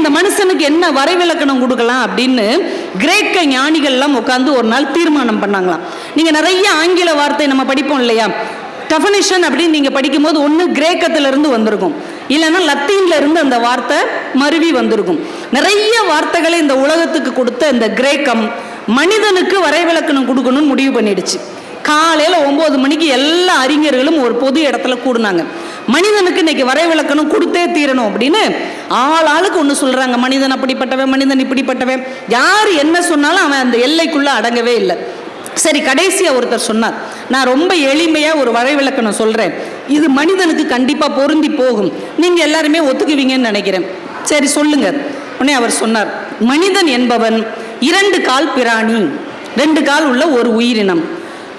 இந்த மனுஷனுக்கு என்ன வரைவிலக்கணம் கொடுக்கலாம் அப்படின்னு கிரேக்க ஞானிகள்லாம் உட்காந்து ஒரு நாள் தீர்மானம் பண்ணாங்களாம். நீங்க நிறைய ஆங்கில வார்த்தை நம்ம படிப்போம் இல்லையா? டெஃபனிஷன் அப்படின்னு நீங்க படிக்கும்போது ஒன்று கிரேக்கத்துல இருந்து வந்திருக்கும். இல்லைன்னா லத்தீன்ல இருந்து அந்த வார்த்தை மருவி வந்திருக்கும். நிறைய வார்த்தைகளை இந்த உலகத்துக்கு கொடுத்த இந்த கிரேக்கம் மனிதனுக்கு வரைவிலக்கணம் கொடுக்கணும்னு முடிவு பண்ணிடுச்சு. காலையில ஒன்பது மணிக்கு எல்லா அறிஞர்களும் ஒரு பொது இடத்துல கூடுனாங்க. மனிதனுக்கு இன்னைக்கு வரைவிலக்கணம் கொடுத்தே தீரணும் அப்படின்னு ஆள் ஆளுக்கு ஒன்று சொல்கிறாங்க மனிதன் அப்படிப்பட்டவன் மனிதன் இப்படிப்பட்டவன். யார் என்ன சொன்னாலும் அவன் அந்த எல்லைக்குள்ளே அடங்கவே இல்லை. சரி கடைசியாக ஒருத்தர் சொன்னார் நான் ரொம்ப எளிமையாக ஒரு வரைவிலக்கணம் சொல்கிறேன் இது மனிதனுக்கு கண்டிப்பாக பொருந்தி போகும். நீங்கள் எல்லாருமே ஒத்துக்குவீங்கன்னு நினைக்கிறேன். சரி சொல்லுங்க. உடனே அவர் சொன்னார் மனிதன் என்பவன் இரண்டு கால் பிராணி ரெண்டு கால் உள்ள ஒரு உயிரினம்.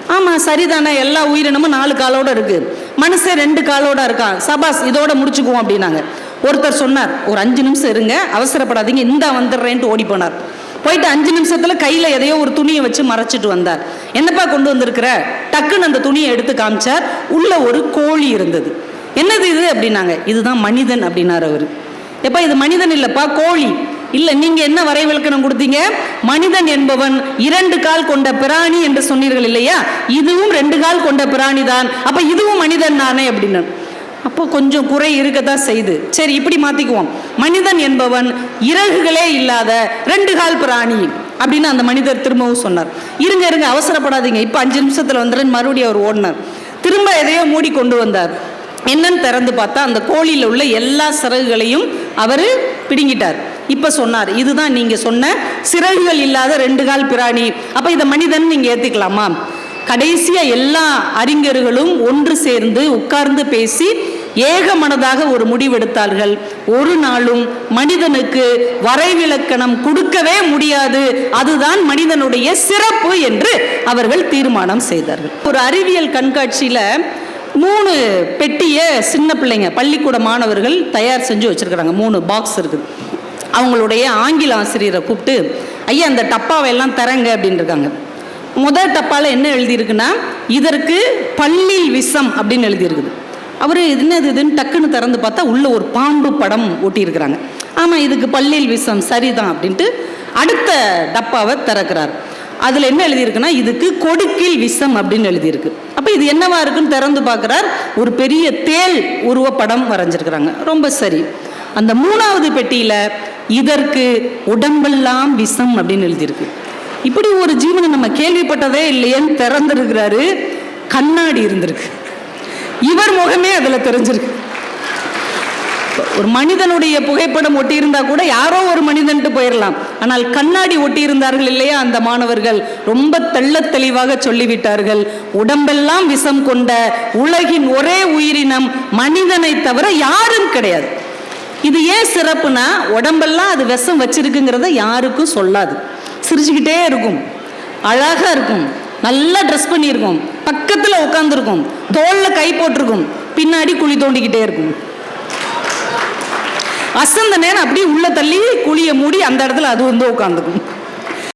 ஆமா சரிதானே. எல்லா உயிரினமும் நாலு காலோட இருக்கு. மனுஷன் ரெண்டு காலோட இருக்கான் சபாஸ் இதோட முடிச்சுக்குவோம் அப்படின்னாங்க. ஒருத்தர் சொன்னார் ஒரு அஞ்சு நிமிஷம் இருங்க அவசரப்படாதீங்க இந்தா வந்துடுறேன்ட்டு ஓடி போனார். போயிட்டு அஞ்சு நிமிஷத்துல கையில எதையோ ஒரு துணியை வச்சு மறைச்சிட்டு வந்தார். என்னப்பா கொண்டு வந்திருக்கிற? டக்குன்னு அந்த துணியை எடுத்து காமிச்சார். உள்ள ஒரு கோழி இருந்தது. என்னது இது? அப்படின்னாங்க. இதுதான் மனிதன் அப்படின்னார் அவரு. எப்பா இது மனிதன் இல்லப்பா கோழி. இல்லை நீங்கள் என்ன வரைவிலக்கணம் கொடுத்தீங்க? மனிதன் என்பவன் இரண்டு கால் கொண்ட பிராணி என்று சொன்னீர்கள் இல்லையா? இதுவும் ரெண்டு கால் கொண்ட பிராணி தான் அப்போ இதுவும் மனிதன் தானே அப்படின்னு. அப்போ கொஞ்சம் குறை இருக்கத்தான் செய்து. சரி இப்படி மாத்திக்குவோம். மனிதன் என்பவன் இறகுகளே இல்லாத ரெண்டு கால் பிராணி அப்படின்னு அந்த மனிதர் திரும்பவும் சொன்னார். இருங்க இருங்க அவசரப்படாதீங்க. இப்போ அஞ்சு நிமிஷத்துல வந்துடுன்னு மறுபடியும் அவர் ஓடினார். திரும்ப எதையோ மூடி கொண்டு வந்தார். என்னன்னு திறந்து பார்த்தா அந்த கோழியில் உள்ள எல்லா சிறகுகளையும் அவர் பிடுங்கிட்டார். இப்போ சொன்னார். இதுதான் நீங்கள் சொன்ன சிறகுகள் இல்லாத ரெண்டு கால் பிராணி. அப்போ இதை மனிதன் நீங்கள் ஏற்றுக்கலாமா கடைசியாக எல்லா அறிஞர்களும் ஒன்று சேர்ந்து உட்கார்ந்து பேசி ஏக மனதாக ஒரு முடிவெடுத்தார்கள். ஒரு நாளும் மனிதனுக்கு வரைவிலக்கணம் கொடுக்கவே முடியாது. அதுதான் மனிதனுடைய சிறப்பு என்று அவர்கள் தீர்மானம் செய்தார்கள். ஒரு அறிவியல் கண்காட்சியில் மூணு பெட்டியை சின்ன பிள்ளைங்க பள்ளிக்கூட மாணவர்கள் தயார் செஞ்சு வச்சிருக்கிறாங்க. மூணு பாக்ஸ் இருக்குது. அவங்களுடைய ஆங்கில ஆசிரியரை கூப்பிட்டு ஐயா அந்த டப்பாவை எல்லாம் தரங்க அப்படின்ட்டுருக்காங்க முதல் டப்பாவில் என்ன எழுதியிருக்குன்னா இதற்கு பள்ளில் விஷம் அப்படின்னு எழுதியிருக்குது. அவர் என்னது இதுன்னு டக்குன்னு திறந்து பார்த்தா உள்ளே ஒரு பாம்பு படம் ஒட்டியிருக்கிறாங்க. ஆமாம் இதுக்கு பள்ளியில் விஷம் சரிதான் அப்படின்ட்டு அடுத்த டப்பாவை திறக்கிறார். அதில் என்ன எழுதியிருக்குன்னா இதுக்கு கொடுக்கில் விஷம் அப்படின்னு எழுதியிருக்கு. அப்போ இது என்னவா இருக்குன்னு திறந்து பார்க்குறார். ஒரு பெரிய தேள் உருவ படம் வரைஞ்சிருக்கிறாங்க. ரொம்ப சரி. அந்த மூணாவது பெட்டியில் இதற்கு உடம்பெல்லாம் விஷம் அப்படின்னு எழுதியிருக்கு. இப்படி ஒரு ஜீவனை நம்ம கேள்விப்பட்டதே இல்லையேன்னு திறந்திருக்கிறாரு கண்ணாடி இருந்திருக்கு. இவர் முகமே அதில் தெரிஞ்சிருக்கு. ஒரு மனிதனுடைய புகைப்படம் ஒட்டியிருந்தா கூட யாரோ ஒரு மனிதன்ட்டு போயிடலாம் ஆனால் கண்ணாடி ஒட்டியிருந்தார்கள் இல்லையா அந்த மாணவர்கள்? ரொம்ப தெள்ள தெளிவாக சொல்லிவிட்டார்கள். உடம்பெல்லாம் விஷம் கொண்ட உலகின் ஒரே உயிரினம் மனிதனை தவிர யாரும் கிடையாது. இது ஏன் சிறப்புனா உடம்பெல்லாம் அது விஷம் வச்சிருக்குங்கிறத யாருக்கும் சொல்லாது. சிரிச்சுக்கிட்டே இருக்கும். அழகாக இருக்கும். நல்லா ட்ரெஸ் பண்ணியிருக்கும். பக்கத்தில் உட்காந்துருக்கும் தோளில் கை போட்டிருக்கும். பின்னாடி குழி தோண்டிக்கிட்டே இருக்கும். அசந்த நேரம் அப்படியே உள்ள தள்ளி குழியை மூடி அந்த இடத்துல அது வந்து உட்காந்துக்கும்